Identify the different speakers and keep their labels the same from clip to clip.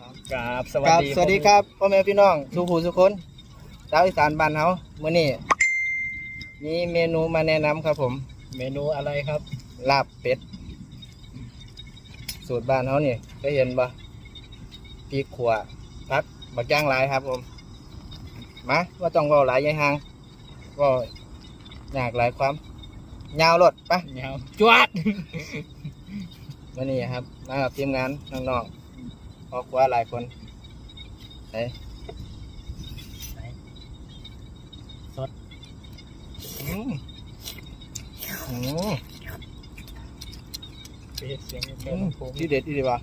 Speaker 1: ครับส
Speaker 2: ค
Speaker 1: วัส
Speaker 2: รับ
Speaker 1: ดี
Speaker 2: สวัสดีครับพ่อแม่พี่น้องทุกผู้ทุกคนชาวอีสานบ้านเฮามื้อนี้มีเมนูมาแนะนำครับผม
Speaker 1: เมนูอะไรครับ
Speaker 2: ลาบเป็ด สูตรบ้านเฮานี่เคยเห็นบ่พริกขัวพักบักย่างหลายครับผม มาว่าต้องเว้าหลายอยายห่างเก็ยากหลายความ ยาวรถไป
Speaker 1: เงาจวด
Speaker 2: มื้อนี้ครับมากับทีมงานน้องๆ ครอบครัวหลายคนไหน
Speaker 1: สด
Speaker 2: อืมอืม
Speaker 1: เสียงเสียง
Speaker 2: อื
Speaker 1: เสียง
Speaker 2: ม
Speaker 1: ผม
Speaker 2: ที่เด็ดที่ดีวะ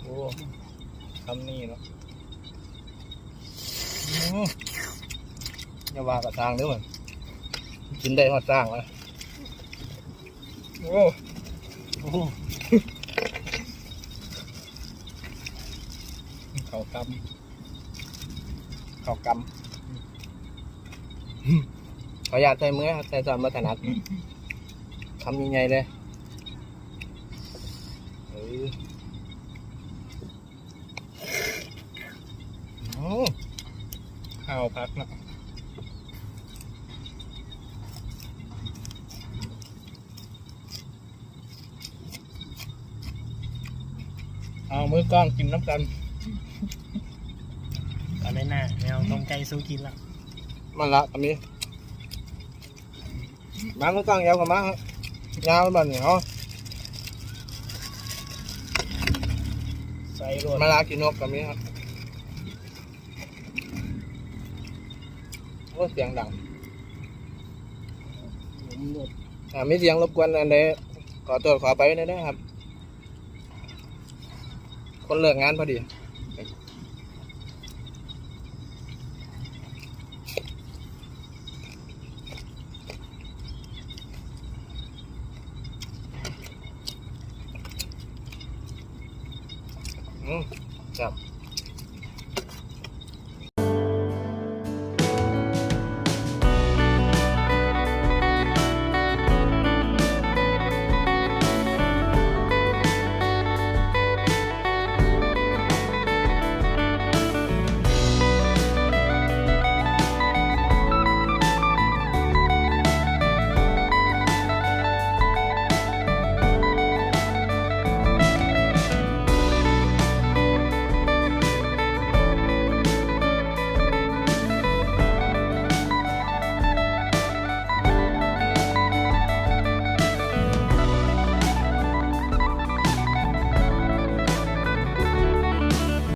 Speaker 1: โอ้คำนี้เนาะ
Speaker 2: อืมอย่าว่ากับทางเด้อมันกินได้หอดสร้างวะ
Speaker 1: โอ้ โอ้เขาก
Speaker 2: ข้าวกำขออยากใส่มือครับใส่ซอนมาถนัดทำยังไงเลยเออ
Speaker 1: ข้าวพักนะ เอามือกล้องกินน้ำกัน
Speaker 3: อะไรน่ะแมวตรงใจสู้กินละ
Speaker 2: มันละตอนนี้มาเมื่อกลางยาวกว่ามาครับยาวแบบนี้เหรอ
Speaker 1: ใส่รวด
Speaker 2: มาลากินนกกับนี้ครับโอ้เสียงดัง
Speaker 1: ผมรวด
Speaker 2: อ่ามีเสียงรบกวนอันใดขอตัวจขอไปได้ได้ครับ คนเลิกงานพอดีอืมจับ